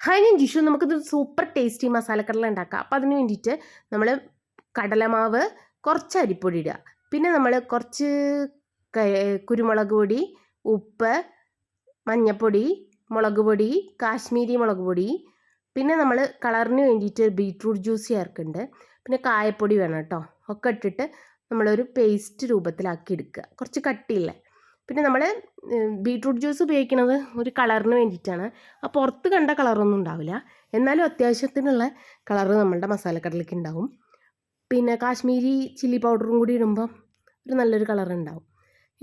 Hi ഞാൻ ജിഷു നമുക്കിത് super tasty മസാലക്കടല ഉണ്ടാക്കാം അപ്പോൾ അതിന് വേണ്ടിയിട്ട് നമ്മൾ കടലമാവ് കുറച്ച് അരിപ്പൊടി ഇടുക പിന്നെ നമ്മൾ കുറച്ച് കുരുമുളക് പൊടി ഉപ്പ് മഞ്ഞൾപ്പൊടി മുളക് പൊടി കാശ്മീരി മുളക് പൊടി. പിന്നെ നമ്മൾ കളറിന് വേണ്ടിയിട്ട് ബീട്രൂട്ട് ജ്യൂസ് ചേർക്കുന്നുണ്ട് പിന്നെ കായപ്പൊടി വേണം കേട്ടോ ഒക്കെ ഇട്ടിട്ട് നമ്മളൊരു പേസ്റ്റ് രൂപത്തിലാക്കി എടുക്കുക കുറച്ച് കട്ടിയില്ലേ? പിന്നെ നമ്മൾ ബീട്രൂട്ട് ജ്യൂസ് ഉപയോഗിക്കുന്നത് ഒരു കളറിന് വേണ്ടിയിട്ടാണ്. ആ പുറത്ത് കണ്ട കളറൊന്നും ഉണ്ടാവില്ല. എന്നാലും അത്യാവശ്യത്തിനുള്ള കളറ് നമ്മളുടെ മസാലക്കടലയ്ക്ക് ഉണ്ടാവും. പിന്നെ കാശ്മീരി ചില്ലി പൗഡറും കൂടി ഇടുമ്പോൾ ഒരു നല്ലൊരു കളർ ഉണ്ടാവും.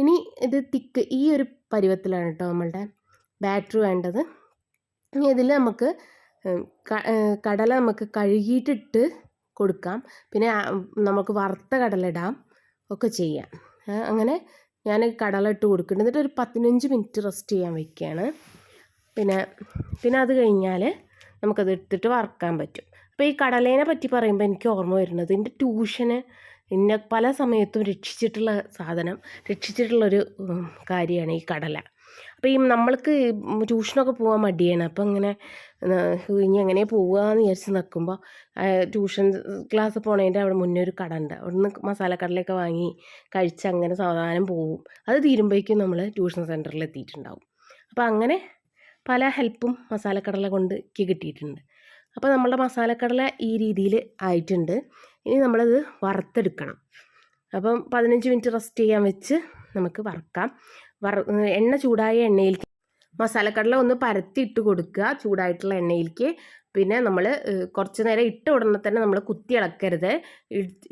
ഇനി ഇത് തിക്ക് ഈ ഒരു പരുവത്തിലാണ് കേട്ടോ നമ്മളുടെ ബാറ്റർ വേണ്ടത്. ഇനി ഇതിൽ നമുക്ക് കടല നമുക്ക് കഴുകിയിട്ടിട്ട് കൊടുക്കാം. പിന്നെ നമുക്ക് വറുത്ത കടല ഇടാം. ഒക്കെ ചെയ്യാം. അങ്ങനെ ഞാൻ കടല ഇട്ട് എന്നിട്ട് ഒരു പതിനഞ്ച് മിനിറ്റ് റെസ്റ്റ് ചെയ്യാൻ വയ്ക്കുകയാണ് പിന്നെ പിന്നെ അത് കഴിഞ്ഞാൽ നമുക്കത് എടുത്തിട്ട് വറക്കാൻ പറ്റും. അപ്പോൾ ഈ കടലേനെ പറ്റി പറയുമ്പോൾ എനിക്ക് ഓർമ്മ വരുന്നത് എന്റെ ട്യൂഷന് എന്നെ പല സമയത്തും രക്ഷിച്ചിട്ടുള്ള സാധനം രക്ഷിച്ചിട്ടുള്ളൊരു കാര്യമാണ് ഈ കടല. അപ്പോൾ ഈ നമ്മൾക്ക് ട്യൂഷനൊക്കെ പോകാൻ മടിയാണ്. അപ്പോൾ ഇങ്ങനെ ഇനി എങ്ങനെ പോവുകയെന്ന് വിചാരിച്ച് നിൽക്കുമ്പോൾ ട്യൂഷൻ ക്ലാസ് പോണതിന്റെ അവിടെ മുന്നേ ഒരു കട ഉണ്ട് അവിടുന്ന് മസാലക്കടലൊക്കെ വാങ്ങി കഴിച്ച് അങ്ങനെ സാവധാനം പോവും. അത് തീരുമ്പോഴേക്കും നമ്മൾ ട്യൂഷൻ സെന്ററിൽ എത്തിയിട്ടുണ്ടാവും. അപ്പോൾ അങ്ങനെ പല ഹെൽപ്പും മസാലക്കടല കൊണ്ട് എനിക്ക് കിട്ടിയിട്ടുണ്ട്. അപ്പോൾ നമ്മളുടെ മസാലക്കടല ഈ രീതിയിൽ ആയിട്ടുണ്ട്. ഇനി നമ്മളത് വറുത്തെടുക്കണം. അപ്പം പതിനഞ്ച് മിനിറ്റ് റെസ്റ്റ് ചെയ്യാൻ വെച്ച് നമുക്ക് വറുക്കാം. വറ എണ്ണ ചൂടായ എണ്ണയിൽ മസാലക്കടല ഒന്ന് പരത്തി ഇട്ട് കൊടുക്കുക ചൂടായിട്ടുള്ള എണ്ണയിലേക്ക്. പിന്നെ നമ്മൾ കുറച്ച് നേരം ഇട്ട ഉടനെ തന്നെ നമ്മൾ കുത്തി ഇളക്കരുത്.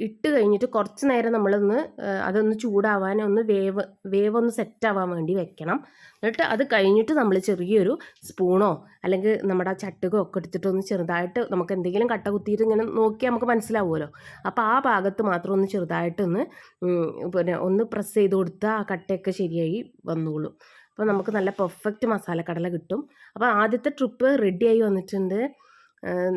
ഇട്ട് കഴിഞ്ഞിട്ട് കുറച്ച് നേരം നമ്മളൊന്ന് അതൊന്ന് ചൂടാവാൻ ഒന്ന് വേവ് വേവ് ഒന്ന് സെറ്റ് ആവാൻ വേണ്ടി വെക്കണം. എന്നിട്ട് അത് കഴിഞ്ഞിട്ട് നമ്മൾ ചെറിയൊരു സ്പൂണോ അല്ലെങ്കിൽ നമ്മുടെ ചട്ടുകോ ഒക്കെ എടുത്തിട്ട് ഒന്ന് ചെറുതായിട്ട് നമുക്ക് എന്തെങ്കിലും കട്ട കുത്തിയിട്ട് ഇങ്ങനെ നോക്കിയാൽ നമുക്ക് മനസ്സിലാവുമല്ലോ. അപ്പോൾ ആ ഭാഗത്ത് മാത്രം ഒന്ന് ചെറുതായിട്ടൊന്ന് പിന്നെ ഒന്ന് പ്രസ് ചെയ്ത് കൊടുത്താൽ ആ കട്ടയൊക്കെ ശരിയായി വന്നോളും. അപ്പോൾ നമുക്ക് നല്ല പെർഫെക്റ്റ് മസാലക്കടല കിട്ടും. അപ്പോൾ ആദ്യത്തെ ട്രിപ്പ് റെഡിയായി വന്നിട്ടുണ്ട്.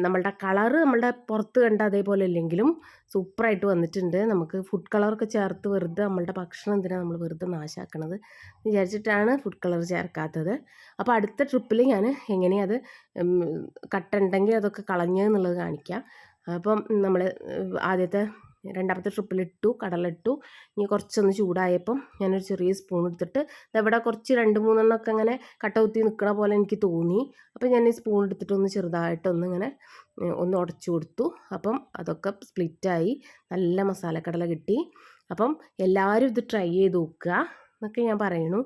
നമ്മളുടെ കളറ് നമ്മളുടെ പുറത്ത് കണ്ട അതേപോലെ ഇല്ലെങ്കിലും സൂപ്പറായിട്ട് വന്നിട്ടുണ്ട്. നമുക്ക് ഫുഡ് കളറൊക്കെ ചേർത്ത് വെറുതെ നമ്മളുടെ ഭക്ഷണം എന്തിനാണ് നമ്മൾ വെറുതെ നാശാക്കണത് വിചാരിച്ചിട്ടാണ് ഫുഡ് കളർ ചേർക്കാത്തത്. അപ്പോൾ അടുത്ത ട്രിപ്പിൽ ഞാൻ എങ്ങനെയത് കട്ടുണ്ടെങ്കിൽ അതൊക്കെ കളഞ്ഞെന്നുള്ളത് കാണിക്കാം. അപ്പം നമ്മൾ ആദ്യത്തെ രണ്ടാമത്തെ ട്രിപ്പിലിട്ടു കടലിട്ടു. ഇനി കുറച്ചൊന്ന് ചൂടായപ്പം ഞാനൊരു ചെറിയ സ്പൂൺ എടുത്തിട്ട് ഇവിടെ കുറച്ച് രണ്ട് മൂന്നെണ്ണമൊക്കെ അങ്ങനെ കട്ട കുത്തി നിൽക്കണ പോലെ എനിക്ക് തോന്നി. അപ്പോൾ ഞാൻ ഈ സ്പൂൺ എടുത്തിട്ട് ഒന്ന് ചെറുതായിട്ടൊന്ന് ഇങ്ങനെ ഒന്ന് ഉടച്ചു കൊടുത്തു. അപ്പം അതൊക്കെ സ്പ്ലിറ്റായി നല്ല മസാലക്കടല കിട്ടി. അപ്പം എല്ലാവരും ഇത് ട്രൈ ചെയ്ത് നോക്കുക. എന്നൊക്കെ ഞാൻ പറയണു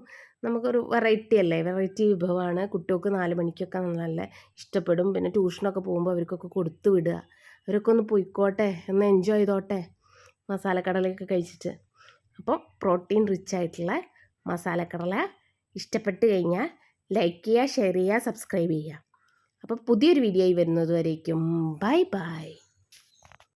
നമുക്കൊരു വെറൈറ്റി അല്ലേ? വെറൈറ്റി വിഭവമാണ്. കുട്ടികൾക്ക് നാല് മണിക്കൊക്കെ നല്ല ഇഷ്ടപ്പെടും. പിന്നെ ട്യൂഷനൊക്കെ പോകുമ്പോൾ അവർക്കൊക്കെ കൊടുത്തു വിടുക. അവരൊക്കെ ഒന്ന് പൊയ്ക്കോട്ടെ ഒന്ന് എൻജോയ് ചെയ്തോട്ടെ മസാലക്കടലയൊക്കെ കഴിച്ചിട്ട്. അപ്പോൾ പ്രോട്ടീൻ റിച്ച് ആയിട്ടുള്ള മസാലക്കടല ഇഷ്ടപ്പെട്ട് കഴിഞ്ഞാൽ ലൈക്ക് ചെയ്യുക ഷെയർ ചെയ്യുക സബ്സ്ക്രൈബ് ചെയ്യുക. അപ്പോൾ പുതിയൊരു വീഡിയോ ആയി വരുന്നത് വരേക്കും. Bye bye